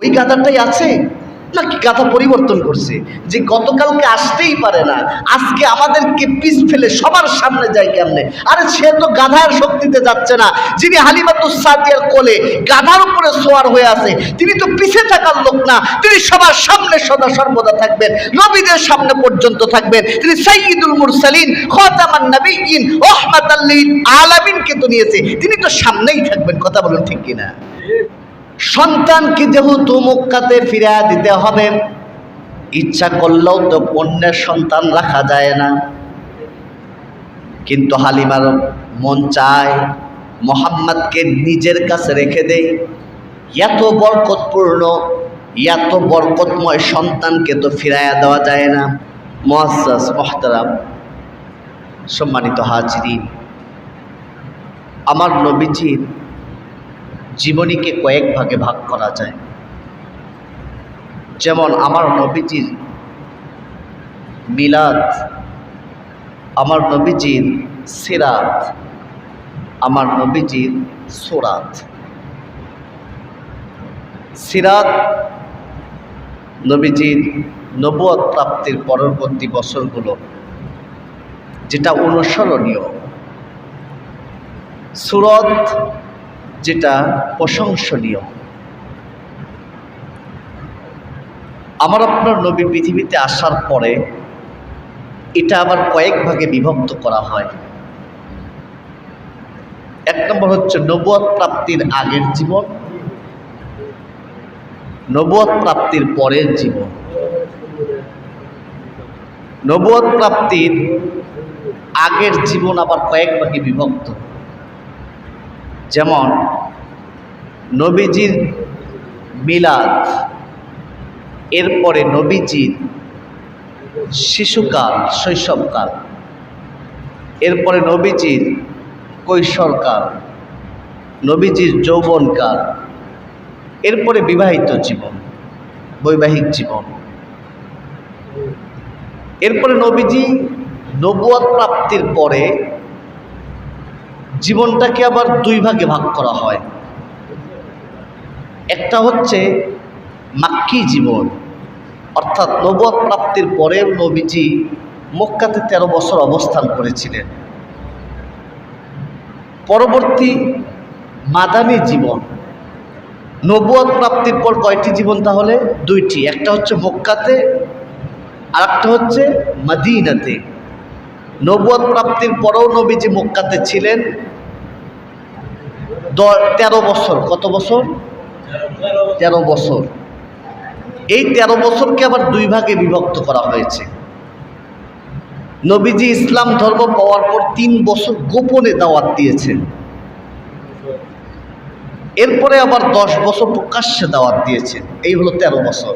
ওই গাধাটাই আছে? নাকি গাধা পরিবর্তন করছে? যে গতকালকে আসতেই পারে না, আজকে আমাদেরকে পিস ফেলে সবার সামনে যায় কেমনে? আরে সে তো গাধার শক্তিতে যাচ্ছে না। যিনি হালিমাতুস সাদিয়ার কোলে গাধার উপরে সোয়ার হয়ে আছে, তিনি তো পিছে থাকার লোক না। তিনি সবার সামনে সদা সর্বদা থাকবেন, নবীদের সামনে পর্যন্ত থাকবেন। তিনি সাইয়্যিদুল মুরসালিন, খাতামান নবিয়্যিন, রাহমাতাল লিল আলামিনকে তো নিয়েছে। তিনি তো সামনেই থাকবেন, কথা বলুন ঠিক কিনা? সন্তানকে যেহেতু মক্কাতে ফিরা দিতে হবে, ইচ্ছা করলেও তো অন্যের সন্তান রাখা যায় না। কিন্তু হালিমার মন চায়, মোহাম্মদকে নিজের কাছে রেখে দেয় এত বরকতপূর্ণ, এত বরকতময় সন্তানকে তো ফিরাইয়া দেওয়া যায় না। মহাসাস মহতারাম, সম্মানিত হাজিরিন, আমার নবীজির জীবনীকে কয়েক ভাগে ভাগ করা যায়। যেমন আমার নবীজির মিলাদ, আমার নবীজির সিরাত, আমার নবীজির সোরাত। সিরাত নবীজির নবুয়ত প্রাপ্তির পরবর্তী বছরগুলো, যেটা অনুসরণীয়। সুরত যেটা প্রশংসনীয়। আমার আপনার নবী পৃথিবীতে আসার পরে এটা আবার কয়েক ভাগে বিভক্ত করা হয়। এক নম্বর হচ্ছে নবুয়ত প্রাপ্তির আগের জীবন নবুয়ত প্রাপ্তির পরের জীবন। নবুয়ত প্রাপ্তির আগের জীবন আবার কয়েক ভাগে বিভক্ত। যেমন নবীজির মিলাদ, এরপরে নবীজির শিশুকাল, শৈশবকাল, এরপরে নবীজির কৈশোরকাল, নবীজির যৌবনকাল, এরপরে বিবাহিত জীবন, বৈবাহিক জীবন। এরপরে নবীজি নবুয়াদ প্রাপ্তির পরে জীবনটাকে আবার দুই ভাগে ভাগ করা হয়। একটা হচ্ছে মাক্কি জীবন, অর্থাৎ নবদ প্রাপ্তির পরেও নবীজি মক্কাতে তেরো বছর অবস্থান করেছিলেন। পরবর্তী মাদানী জীবন নবুয়ত প্রাপ্তির পর কয়টি জীবন তাহলে? দুইটি, একটা হচ্ছে মক্কাতে আর একটা হচ্ছে মাদিনাতে। নবুয়ত প্রাপ্তির পরেও নবীজি মক্কাতে ছিলেন তেরো বছর, কত বছর? তেরো বছর। এই তেরো বছরকে আবার দুই ভাগে বিভক্ত করা হয়েছে। নবীজি ইসলাম ধর্ম পাওয়ার পর তিন বছর গোপনে দাওয়াত দিয়েছেন। এরপরে আবার দশ বছর প্রকাশ্যে দাওয়াত দিয়েছেন। এই হলো তেরো বছর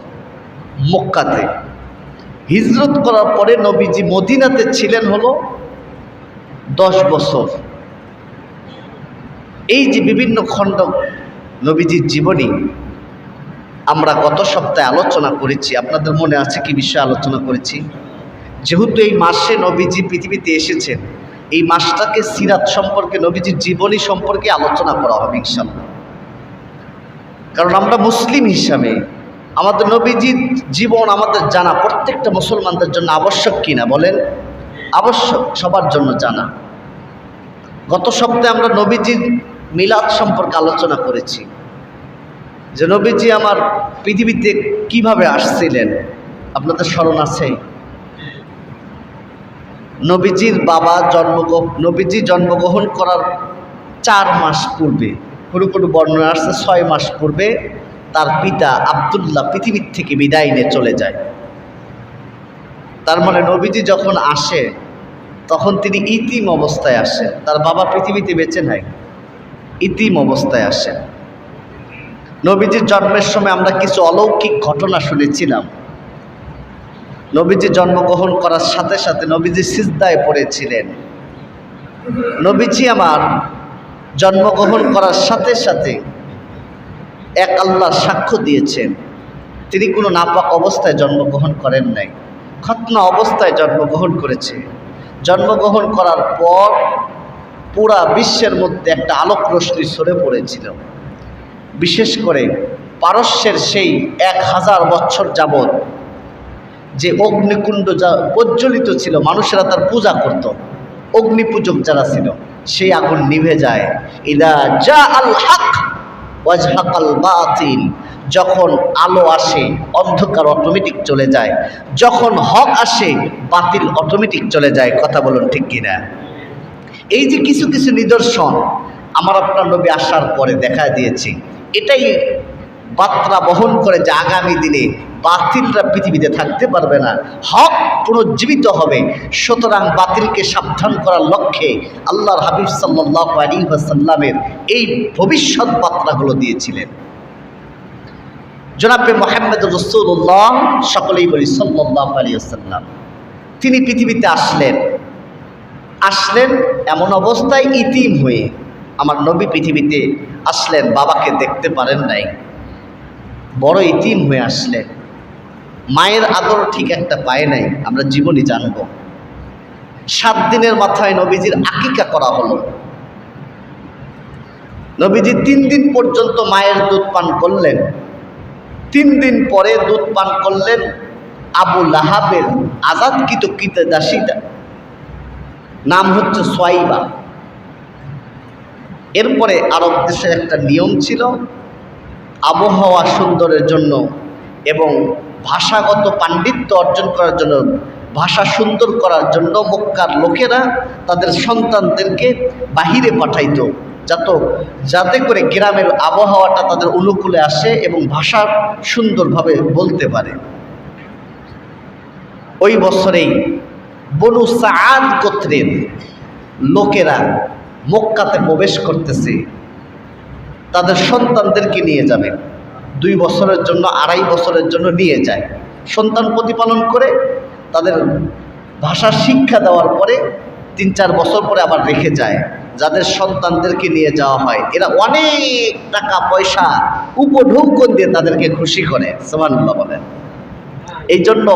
মক্কাতে। হিজরত করার পরে নবীজি মদিনাতে ছিলেন হলো দশ বছর। এই যে বিভিন্ন খণ্ড নবীজির জীবনী আমরা গত সপ্তাহে আলোচনা করেছি। আপনাদের মনে আছে কি বিষয়ে আলোচনা করেছি? যেহেতু এই মাসে নবীজি পৃথিবীতে এসেছেন, এই মাসটাকে সিরাত সম্পর্কে, নবীজির জীবনী সম্পর্কে আলোচনা করা হবে ইনশাল্লাহ কারণ আমরা মুসলিম হিসাবে আমাদের নবীজির জীবন আমাদের জানা, প্রত্যেকটা মুসলমানদের জন্য আবশ্যক কিনা বলেন? আবশ্যক, সবার জন্য জানা। গত সপ্তাহে আমরা নবীজির মিলাদ সম্পর্কে আলোচনা করেছি যে নবীজি আমার পৃথিবীতে কীভাবে আসছিলেন? আপনাদের স্মরণ আছে? নবীজির বাবা জন্মগ্রহণ নবীজি জন্মগ্রহণ করার চার মাস পূর্বে কোনো কোনো বর্ণনা আসছে ছয় মাস পূর্বে তার পিতা আবদুল্লাহ পৃথিবীর থেকে বিদায় নিয়ে চলে যায়। তার মানে নবীজি যখন আসে, তখন তিনি ইতিম অবস্থায় আসেন। তার বাবা পৃথিবীতে বেঁচে নাই। ইতিম অবস্থায় আসেন। নবীজির জন্মের সময় আমরা কিছু অলৌকিক ঘটনা শুনেছিলাম। নবীজি জন্মগ্রহণ করার সাথে সাথে নবীজি সিজদায় পড়েছিলেন। নবীজি আমার জন্মগ্রহণ করার সাথে সাথে এক আল্লাহর সাক্ষ্য দিয়েছেন। তিনি কোনো নাপাক অবস্থায় জন্মগ্রহণ করেন নাই। খতনা অবস্থায় জন্মগ্রহণ করেছে। জন্মগ্রহণ করার পর পুরা বিশ্বের মধ্যে একটা আলোক রশ্মি সরে পড়েছিল। বিশেষ করে পারস্যের সেই এক হাজার বছর যাবৎ যে অগ্নিকুণ্ড যা প্রজ্বলিত ছিল, মানুষেরা তার পূজা করত। অগ্নিপূজক যারা ছিল, সেই আগুন নিভে যায়। ইদা যা আল হক ওয়াজহাকাল বাতিল যখন আলো আসে, অন্ধকার অটোমেটিক চলে যায়। যখন হক আসে, বাতিল অটোমেটিক চলে যায়। কথা বলুন ঠিক কিনা? এই যে কিছু কিছু নিদর্শন আমার আপনার নবী আসার পরে দেখা দিয়েছে, এটাই বার্তা বহন করে যে আগামী দিনে বাতিলরা পৃথিবীতে থাকতে পারবে না। হক পুনর্জীবিত হবে, সুতরাং বাতিলকে সাবধান করার লক্ষ্যে আল্লাহর হাবিব সাল্লাহ আলী সাল্লামের এই ভবিষ্যৎ বার্তাগুলো দিয়েছিলেন। জনাবে মোহাম্মদ রসুল্লাহ সকলেই বলি সাল্লাহ আলী সাল্লাম তিনি পৃথিবীতে আসলেন আসলেন এমন অবস্থায় ইতিম হয়ে আমার নবী পৃথিবীতে আসলেন, বাবাকে দেখতে পারেন নাই। বড় ইতিম হয়ে আসলেন। মায়ের আদর ঠিক একটা পায় নাই, আমরা জীবনই জানব। সাত দিনের মাথায় নবীজির আকিকা করা হলো। নবীজি তিন দিন পর্যন্ত মায়ের দুধ পান করলেন। তিন দিন পরে দুধ পান করলেন আবু লাহাবের আজাদকৃত কৃত দাসীটা নাম হচ্ছে সোয়াইবা। এরপরে আরব দেশের একটা নিয়ম ছিল, আবহাওয়া সুন্দরের জন্য এবং ভাষাগত পাণ্ডিত্য অর্জন করার জন্য, ভাষা সুন্দর করার জন্য মক্কার লোকেরা তাদের সন্তানদেরকে বাহিরে পাঠাইতো, যাত যাতে করে গ্রামের আবহাওয়াটা তাদের অনুকূলে আসে এবং ভাষা সুন্দরভাবে বলতে পারে। ওই বছরেই বনু সাদ গোত্রের লোকেরা মক্কাতে প্রবেশ করতেছে। তাদের সন্তানদেরকে নিয়ে যাবে। দুই বছরের জন্য, আড়াই বছরের জন্য নিয়ে যায়। সন্তান প্রতিপালন করে, তাদের ভাষা শিক্ষা দেওয়ার পরে তিন চার বছর পরে আবার রেখে যায়। যাদের সন্তানদেরকে নিয়ে যাওয়া হয়, এরা অনেক টাকা, পয়সা, উপঢৌকন দিয়ে তাদেরকে খুশি করে। সোমানুল্লাহ বলেন। এই জন্য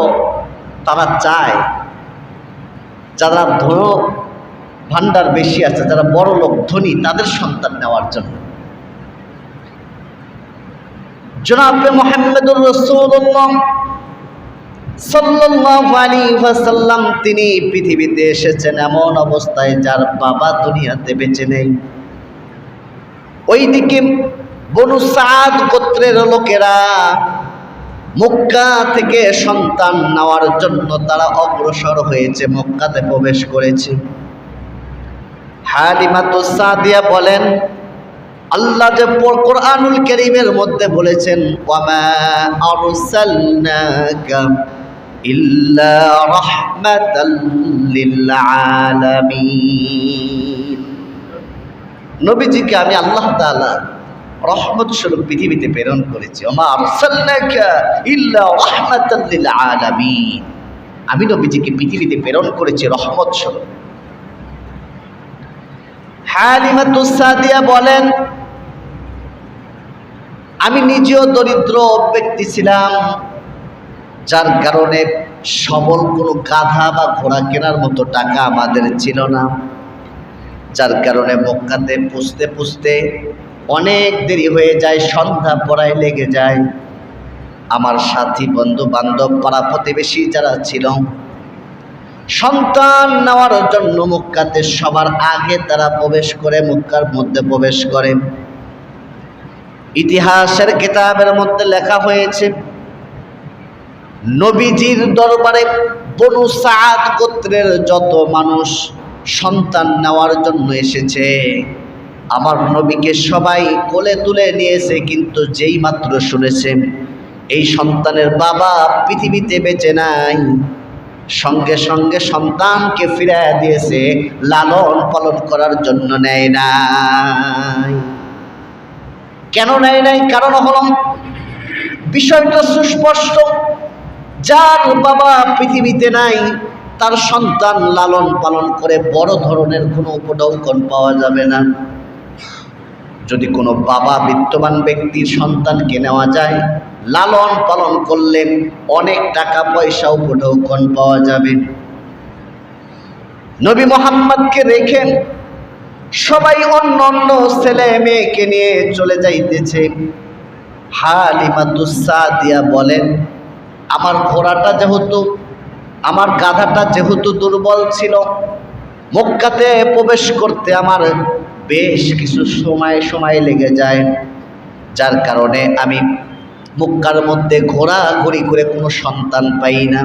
তারা চায় যারা ধন ভান্ডার বেশি আছে, যারা বড় লোক, ধনী, তাদের সন্তান নেওয়ার জন্য। জনাবে মোহাম্মদুর রসুল্লাহ ওয়াসাল্লাম, তিনি পৃথিবীতে এসেছেন এমন অবস্থায় যার বাবা দুনিয়াতে বেঁচে নেই। ওইদিকে বনু সাদ গোত্রের লোকেরা মক্কা থেকে সন্তান নেওয়ার জন্য তারা অগ্রসর হয়েছে, মক্কাতে প্রবেশ করেছে। হালিমাতু বলেন, আল্লাহ যে কোরআনুল করিমের মধ্যে বলেছেন নবীজিকে আমি আল্লাহ তাআলা রহমত স্বরূপ পৃথিবীতে প্রেরণ করেছি। ওমা আরসালনাকা ইল্লা লিল আমি নবীজিকে পৃথিবীতে প্রেরণ করেছি রহমত স্বরূপ হালিমাতুস সাদিয়া বলেন, আমি নিজেও দরিদ্র ব্যক্তি ছিলাম, যার কারণে সবল কোনো গাধা বা ঘোড়া কেনার মতো টাকা আমাদের ছিল না, যার কারণে মক্কাতে পুষতে পুষতে অনেক দেরি হয়ে যায়, সন্ধ্যা পড়ায় লেগে যায়। আমার সাথী বন্ধু বান্ধব পাড়া প্রতিবেশী যারা ছিল, সন্তান নেওয়ার জন্য মুক্কাতে সবার আগে তারা প্রবেশ করে, মুক্কার মধ্যে প্রবেশ করে। ইতিহাসের কিতাবের মধ্যে লেখা হয়েছে, নবীজির দরবারে বনু সাদ গোত্রের যত মানুষ সন্তান নেওয়ার জন্য এসেছে। আমার নবীকে সবাই কোলে তুলে নিয়েছে, কিন্তু যেই মাত্র শুনেছে, এই সন্তানের বাবা পৃথিবীতে বেঁচে নাই। সঙ্গে সঙ্গে সন্তানকে ফিরাইয়া দিয়েছে, লালন পালন করার জন্য নেয় নাই। কেন নেয় নাই? কারণ হল, বিষয়টা সুস্পষ্ট। যার বাবা পৃথিবীতে নাই, তার সন্তান লালন পালন করে বড় ধরনের কোনো উপডৌকন পাওয়া যাবে না। যদি কোনো বাবা বিত্তবান ব্যক্তির সন্তানকে নেওয়া যায়, লালন পালন করলে অনেক টাকা পয়সা উপঢৌকন পাওয়া যাবে। নবী মোহাম্মদকে রেখে সবাই অন্য অন্য ছেলে মেয়েকে নিয়ে চলে যাইতেছে। হালিমাতুসাদিয়া বলেন, আমার ঘোড়াটা যেহেতু, আমার গাধাটা যেহেতু দুর্বল ছিল, মক্কাতে প্রবেশ করতে আমার বেশ কিছু সময় সময় লেগে যায়, যার কারণে আমি মুক্কার মধ্যে ঘোরাঘুরি করে কোনো সন্তান পাই না।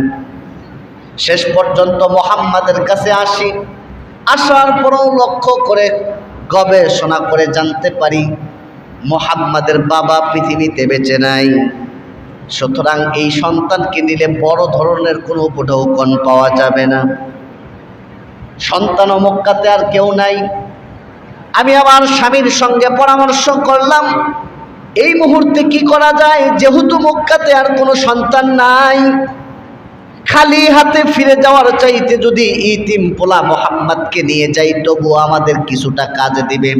শেষ পর্যন্ত মোহাম্মদের কাছে আসি, আসার পরেও লক্ষ্য করে, গবেষণা করে জানতে পারি, মোহাম্মদের বাবা পৃথিবীতে বেঁচে নাই। সুতরাং এই সন্তানকে নিলে বড় ধরনের কোনো উপঢৌকন পাওয়া যাবে না। সন্তান মক্কাতে আর কেউ নাই আমি আমার স্বামীর সঙ্গে পরামর্শ করলাম, এই মুহূর্তে কি করা যায়? যেহেতু মক্কাতে আর কোনো সন্তান নাই, খালি হাতে ফিরে যাওয়ার চাইতে যদি ইতিম পোলা মোহাম্মদকে নিয়ে যাই তবু আমাদের কিছুটা কাজ দিবে।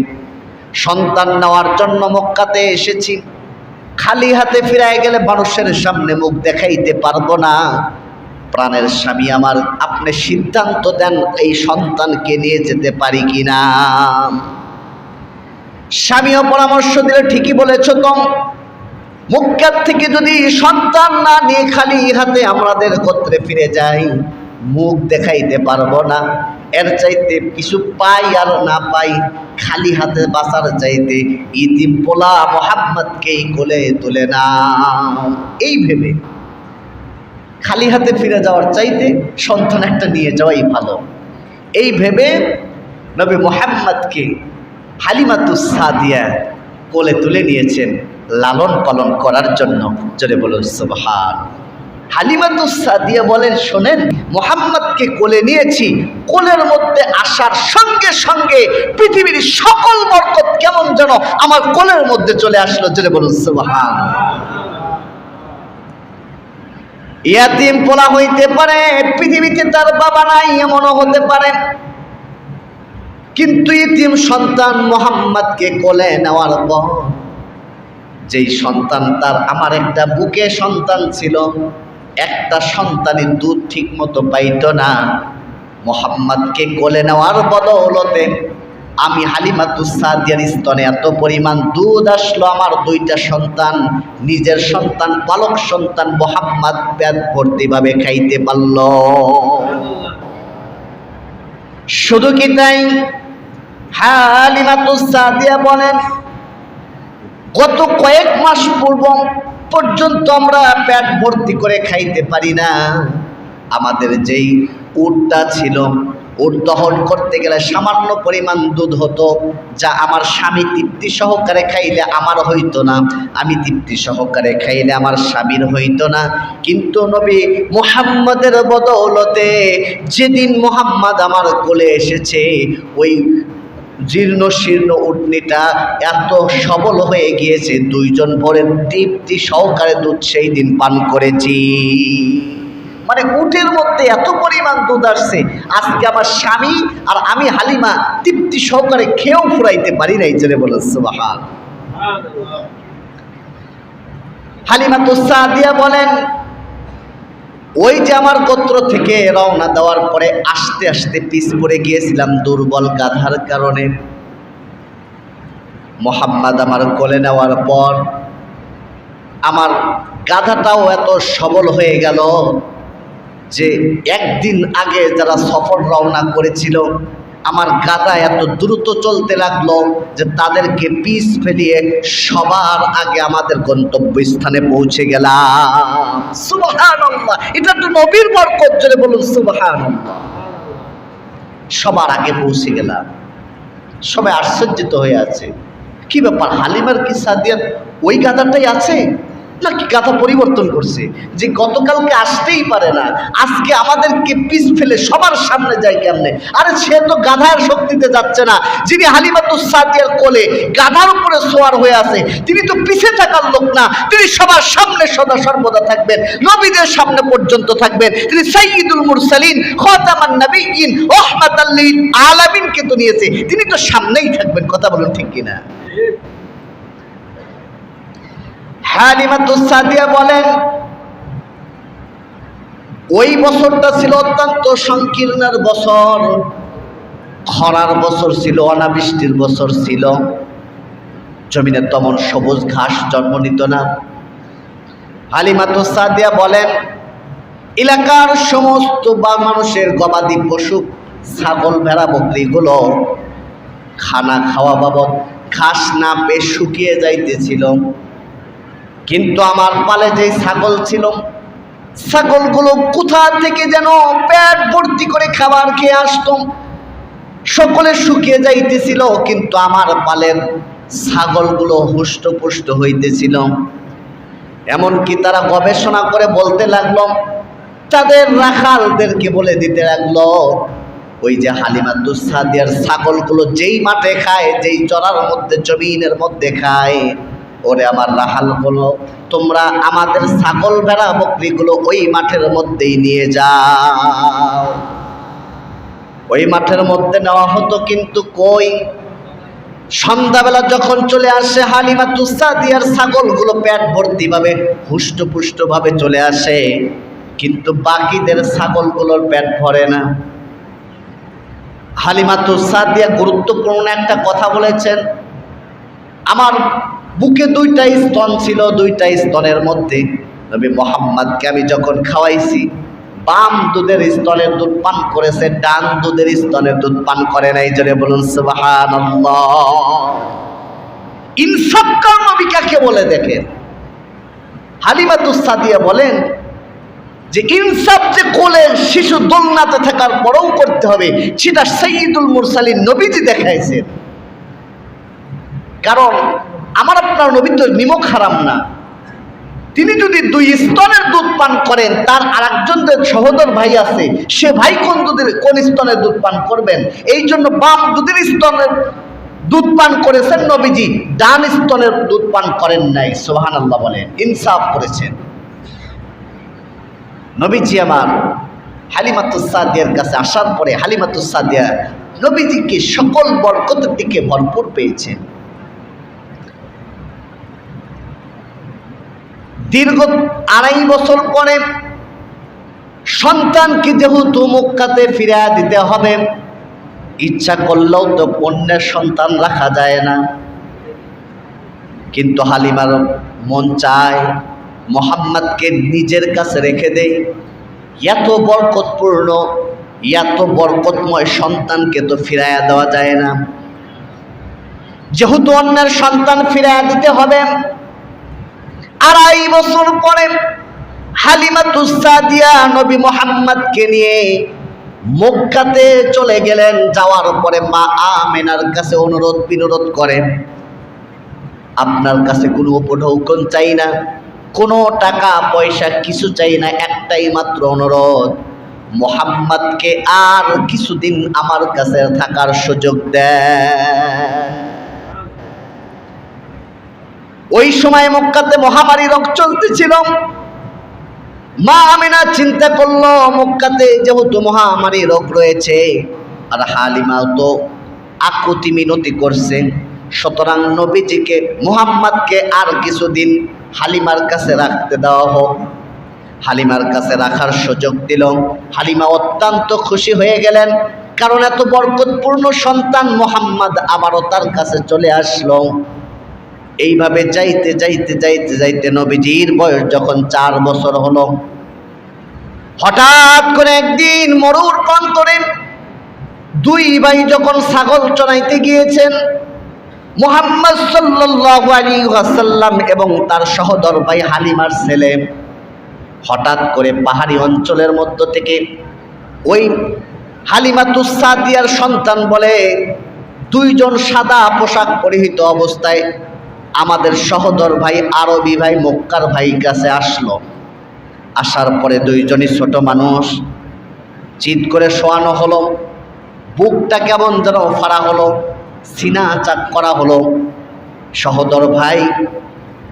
সন্তান নেওয়ার জন্য মক্কাতে এসেছি। খালি হাতে ফিরায় গেলে মানুষের সামনে মুখ দেখাইতে পারব না। প্রাণের স্বামী আমার, আপনি সিদ্ধান্ত দেন, এই সন্তানকে নিয়ে যেতে পারি কিনা? স্বামীও পরামর্শ দিলে ঠিকই বলেছ তো। মুক্কার থেকে যদি সন্তান না নিয়ে খালি হাতে আমাদের গোত্রে ফিরে যাই, মুখ দেখাইতে পারব না। এর চাইতে কিছু পাই আর না পাই, খালি হাতে বাঁচার চাইতে ইতিম পোলা মোহাম্মদকেই কোলে তুলে না এই ভেবে খালি হাতে ফিরে যাওয়ার চাইতে সন্তান একটা নিয়ে যাওয়াই ভালো। এই ভেবে নবী মোহাম্মদকে হালিমাতুস সাদিয়া কোলে তুলে নিয়েছেন লালন পালন করার জন্য। জোরে বলুন, সুবহান। হালিমাতুস সাদিয়া বলেন, শোনেন, মোহাম্মদকে কোলে নিয়েছি। কোলের মধ্যে আসার সঙ্গে সঙ্গে পৃথিবীর সকল বরকত কেমন যেন আমার কোলের মধ্যে চলে আসলো। জোরে বলুন, সুবহান। ইয়াতিম পোলা হইতে পারে, পৃথিবীতে তার বাবা নাই, এমনও হতে পারে। কিন্তু ইতিম সন্তান মোহাম্মদকে কোলে নেওয়ার পর যেই সন্তান তার, আমার একটা বুকে সন্তান ছিল, একটা সন্তানের দুধ ঠিক মতো পাইত না। মোহাম্মদকে কোলে নেওয়ার বদৌলতে আমি হালিমাতুসাদিয়ার স্তনে এত পরিমাণ দুধ আসলো, আমার দুইটা সন্তান, নিজের সন্তান, পালক সন্তান মোহাম্মদ পেট ভর্তিভাবে খাইতে পারল। শুধু কি তাই? হালিমাতুসাদিয়া বলেন, গত কয়েক মাস পূর্ব পর্যন্ত আমরা পেট ভর্তি করে খাইতে পারি না। আমাদের যেই উটটা ছিল, উট দহন করতে গেলে সামান্য পরিমাণ দুধ হতো, যা আমার স্বামী তৃপ্তি সহকারে খাইলে আমার হইতো না। আমি তৃপ্তি সহকারে খাইলে আমার স্বামীর হইতো না। কিন্তু নবী মুহাম্মদের বদৌলতে যেদিন মোহাম্মদ আমার কোলে এসেছে, ওই জীর্ণ শীর্ণ উটনিটা এত সবল হয়ে গিয়েছে, দুইজন ভরে তৃপ্তি সহকারে দুধ সেই দিন পান করেছি। মানে উটের মধ্যে এত পরিমাণ দুধ আসছে, আজকে আমার স্বামী আর আমি হালিমা তৃপ্তি সহকারে খেয়েও ফুরাইতে পারি নাই চলে বলে সুবাহান। হালিমা তো দিয়া বলেন ওই যে আমার গোত্র থেকে রওনা দেওয়ার পরে আস্তে আস্তে পিস পড়ে গিয়েছিলাম দুর্বল গাধার কারণে। মোহাম্মদ আমার কোলে নেওয়ার পর আমার গাধাটাও এত সবল হয়ে গেল যে একদিন আগে যারা সফর রওনা করেছিল আমার গাদা এত দ্রুত চলতে লাগল যে তাদেরকে পিস ফেলিয়ে সবার আগে আমাদের গন্তব্যস্থানে পৌঁছে গেলাম। সুবহানাল্লাহ। এটা তো নবীর বরকত, জোরে বলুন সুবহানাল্লাহ। সবার আগে পৌঁছে গেলাম। সবাই আশ্চর্যিত হয়ে আছে। কি ব্যাপার, হালিমার কি সাদিয়ার ওই গাদাটাই আছে? নাকি গাধা পরিবর্তন করছে, যে গতকালকে আসতেই পারে না, আজকে আমাদেরকে পিস ফেলে সবার সামনে যায় কেমনে? আরে সে তো গাধার শক্তিতে যাচ্ছে না, যিনি হালিমাতুস সাদিয়ার কোলে গাধার উপরে সোয়ার হয়ে আছে, তিনি তো পিছে থাকার লোক না, তিনি সবার সামনে সদা সর্বদা থাকবেন, নবীদের সামনে পর্যন্ত থাকবেন, তিনি সাইয়্যিদুল মুরসালিন, খাতামান নবিয়্যিন, রাহমাতাল লিল আলামিনকে তো নিয়েছে, তিনি তো সামনেই থাকবেন, কথা বলুন ঠিক কিনা? হালিমাতুস সাদিয়া বলেন, ওই বছরটা ছিল অত্যন্ত সংকীর্ণের বছর। খরার বছর ছিল, অনাবৃষ্টির বছর ছিল। জমিনে তেমন সবুজ ঘাস জন্ম নিত না। হালিমাতু সাদিয়া বলেন, এলাকার সমস্ত বা মানুষের গবাদি পশু, ছাগল, ভেড়া বকরিগুলো খানা খাওয়া বাবদ ঘাস না পেয়ে শুকিয়ে যাইতেছিল। কিন্তু আমার পালে যে ছাগল ছিল, ছাগলগুলো কোথা থেকে যেন পেট ভর্তি করে খাবার খেয়ে আসতাম সকলে শুকিয়ে যাইতেছিল, কিন্তু আমার পালের ছাগলগুলো হুষ্টপুষ্ট হইতেছিল। এমনকি তারা গবেষণা করে বলতে লাগল, তাদের রাখালদেরকে বলে দিতে লাগল, ওই যে হালিমাতুস সাদিয়ার ছাগলগুলো যেই মাঠে খায়, যেই চড়ার মধ্যে, জমিনের মধ্যে খায় ওরে আমার রাখালগুলো তোমরা আমাদের ছাগল ভেড়া বকরিগুলো ওই মাঠের মধ্যেই নিয়ে যাও। ওই মাঠের মধ্যে নেওয়া হতো কিন্তু কই? সন্ধ্যাবেলা যখন চলে আসে হালিমা তুসাদিয়ার ছাগলগুলো পেট ভর্তি ভাবে হুষ্টপুষ্ট ভাবে চলে আসে, কিন্তু বাকিদের ছাগলগুলোর পেট ভরে না। হালিমা তুসাদিয়া গুরুত্বপূর্ণ একটা কথা বলেছেন আমার বুকে দুইটা স্তন ছিল, দুইটা স্তনের মধ্যে। নবী মোহাম্মদকে আমি যখন খাওয়াইছি, বাম দুধের স্তনের দুধ পান করেছে, ডান দুধের স্তনের দুধ পান করে নাই। জোরে বলুন সুবাহান ইনসাফকার নবী কাকে বলে দেখেন? হালিমাতুসাদিয়া বলেন যে ইনসাফ যে কোলে শিশু দোলনাতে থাকার পরেও করতে হবে, সেটা সঈদুল মুরসালিন নবীজি দেখাইছেন। কারণ আমার আপনার নবী তো নিমক হারাম না। তিনি যদি দুই স্তনের দুধ পান করেন, তার আর একজন সহোদর ভাই আছে, সে ভাই কোন দুধের, কোন স্তনের দুধ পান করবেন? এই জন্য বাম দুধের স্তনের দুধ পান করেছেন নবীজি, ডান স্তনের দুধ পান করেন নাই সোহান আল্লাহ বলেন, ইনসাফ করেছেন। নবীজি আমার হালিমাতুসাদিয়ার কাছে আসার পরে হালিমাতুসাদিয়া নবীজিকে সকল বরকতের দিকে ভরপুর পেয়েছেন। দীর্ঘ আড়াই বছর পরে সন্তানকে যেহেতু মক্কাতে ফিরা দিতে হবে, ইচ্ছা করলেও তো অন্যের সন্তান রাখা যায় না। কিন্তু হালিমার মন চায়, মোহাম্মদকে নিজের কাছে রেখে দেয় এত বরকতপূর্ণ, এত বরকতময় সন্তানকে তো ফিরাইয়া দেওয়া যায় না। যেহেতু অন্যের সন্তান ফিরাইয়া দিতে হবে আড়াই বছর পরে হালিমাতুসাদিয়া নবী মোহাম্মদকে নিয়ে মক্কাতে চলে গেলেন। যাওয়ার পরে মা আমেনার কাছে অনুরোধ বিনোরোধ করেন, আপনার কাছে কোনো উপঢৌকন চাই না, কোনো টাকা, পয়সা কিছু চাই না, একটাই মাত্র অনুরোধ, মোহাম্মদকে আর কিছুদিন আমার কাছে থাকার সুযোগ দেয় ওই সময় মক্কাতে মহামারী রোগ চলতেছিল। মা আমিনা চিন্তা করল, মক্কাতে যেহেতু মহামারী রোগ রয়েছে, আর হালিমাও তো আকুতি মিনতি করছেন, সুতরাং নবীজিকে মুহাম্madকে আর কিছুদিন হালিমার কাছে রাখতে দেওয়া হোক। হালিমার কাছে রাখার সুযোগ দিল। হালিমা অত্যন্ত খুশি হয়ে গেলেন, কারণ এত বরকতপূর্ণ সন্তান মোহাম্মদ আবারও তার কাছে চলে আসলো। এইভাবে যাইতে যাইতে যাইতে যাইতে নবীজির বয়স যখন চার বছর হলো। হঠাৎ করে একদিন মরুর প্রান্তরে দুই ভাই যখন ছাগল চড়াইতে গিয়েছেন, মোহাম্মদ সাল্লাল্লাহু আলাইহি ওয়াসাল্লাম এবং তার সহদর ভাই হালিমার ছেলে হঠাৎ করে পাহাড়ি অঞ্চলের মধ্য থেকে ওই হালিমাতুস সাদিয়ার সন্তান বলে দুইজন সাদা পোশাক পরিহিত অবস্থায় আমাদের সহদর ভাই, আরবি ভাই, মক্কার ভাই কাছে আসলো। আসার পরে দুইজনই ছোট মানুষ। চিৎ করে শোয়ানো হলো। বুকটা কেমন যেন ফাড়া হলো, সিনা চাক করা হলো। সহদর ভাই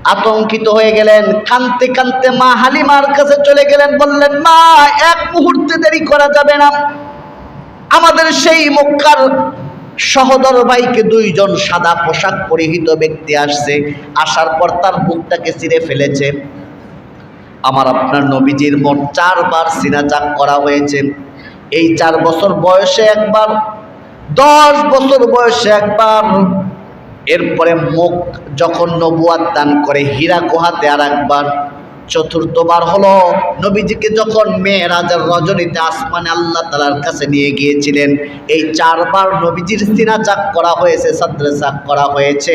আতঙ্কিত হয়ে গেলেন। কানতে কানতে মা হালিমার কাছে চলে গেলেন, বললেন, মা, এক মুহূর্তে দেরি করা যাবে না। আমাদের সেই মক্কার সহদর ভাইকে দুইজন সাদা পোশাক পরিহিত ব্যক্তি আসছে, আসার পর তার বুকটাকে ছিঁড়ে ফেলেছে। আমার আপনার নবীজির মোট চারবার সিনা চাক করা হয়েছে। এই চার বছর বয়সে একবার, দশ বছর বয়সে একবার। এরপরে মুখ যখন নবুয়াদ দান করে হীরা গুহাতে আর একবার চতুর্থবার হলো। নবীজিকে যখন মেয়েরাজার রজনীতে আসমানে আল্লাহ তালার কাছে নিয়ে গিয়েছিলেন, এই চারবার নবীজির সিনা চাক করা হয়েছে, সাদ্রে চাক করা হয়েছে।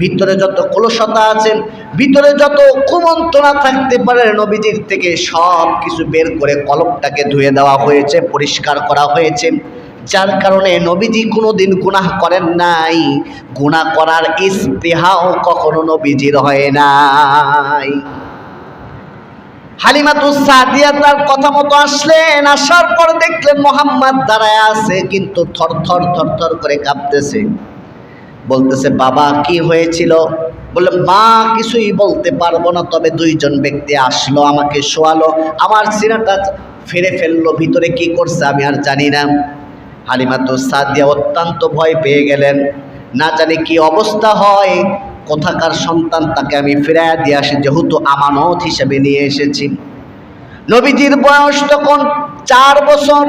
ভিতরে যত কলসতা আছেন ভিতরে যত কুমন্ত্রণা থাকতে পারে, নবীজির থেকে সব কিছু বের করে কলমটাকে ধুয়ে দেওয়া হয়েছে, পরিষ্কার করা হয়েছে। যার কারণে নবীজি কোনোদিন গুনাহ করেন নাই। গুনাহ করার ইস্তেহাও কখনো নবীজির হয় নাই। তার কথা মতো আসার পর দেখলেন মোহাম্মদ দাঁড়ায় কিন্তু থর থর থর থর করে কাঁপতেছে। বলতেছে, বাবা হয়েছিল? মা, কিছুই বলতে পারব না, তবে দুইজন ব্যক্তি আসলো, আমাকে শোয়ালো, আমার সিনাটা ফিরে ফেলল, ভিতরে কি করছে আমি আর জানি না। হালিমাতু সাদিয়া অত্যন্ত ভয় পেয়ে গেলেন। না জানি কি অবস্থা হয় কোথাকার সন্তান তাকে আমি ফিরাইয়া দিয়ে আসি, যেহেতু আমানত হিসেবে নিয়ে এসেছি। নবীজির বয়স তখন চার বছর।